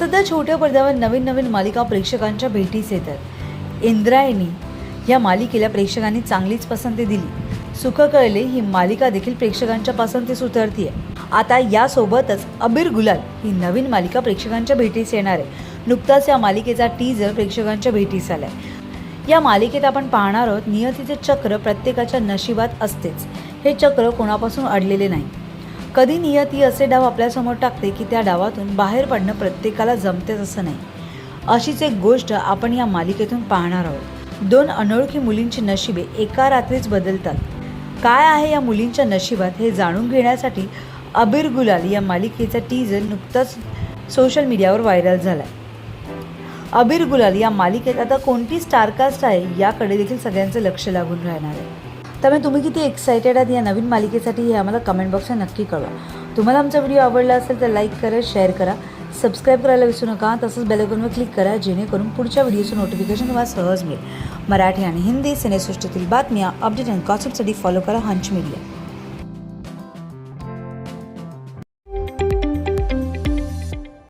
सध्या छोट्या पडद्यावर नवीन नवीन मालिका प्रेक्षकांच्या भेटीस येतात. इंद्रायणी या मालिकेला प्रेक्षकांनी चांगलीच पसंती दिली. सुख कळले ही मालिका देखील प्रेक्षकांच्या पसंतीस उतरती आहे आता यासोबतच अबीर गुलाल ही नवीन मालिका प्रेक्षकांच्या भेटीस येणार आहे. नुकताच या मालिकेचा टीजर प्रेक्षकांच्या भेटीस आलाय. या मालिकेत आपण पाहणार आहोत नियतीचे चक्र प्रत्येकाच्या नशिबात असतेच. हे चक्र कोणापासून अडलेले नाही. कधी नियती असे डाव आपल्यासमोर टाकते की त्या डावातून बाहेर पडणं प्रत्येकाला जमतेच असं नाही. अशीच एक गोष्ट आपण या मालिकेतून पाहणार आहोत. दोन अनोळखी मुलींची नशिबे एका रात्रीच बदलतात. काय आहे या मुलींच्या नशिबात हे जाणून घेण्यासाठी अबीर गुलाल या मालिकेचा टीजर नुकताच सोशल मीडियावर व्हायरल झाला अबीर गुलाल या मालिकेत आता कोणती स्टारकास्ट आहे याकडे देखील सगळ्यांचं लक्ष लागून राहणार आहे. त्यामुळे तुम्ही किती एक्सायटेड आहात या नवीन मालिकेसाठी हे आम्हाला कमेंट बॉक्सला नक्की कळवा. तुम्हाला आमचा व्हिडिओ आवडला असेल तर लाईक करा शेअर करा सबस्क्राईब करायला विसरू नका तसंच बेलकॉनवर क्लिक करा जेणेकरून पुढच्या व्हिडिओचं नोटिफिकेशन तुम्हाला सहज मिळेल. मराठी आणि हिंदी सिनेसृष्टीतील बातम्या अपडेट आणि गॉसिपसाठी फॉलो करा हंच मीडिया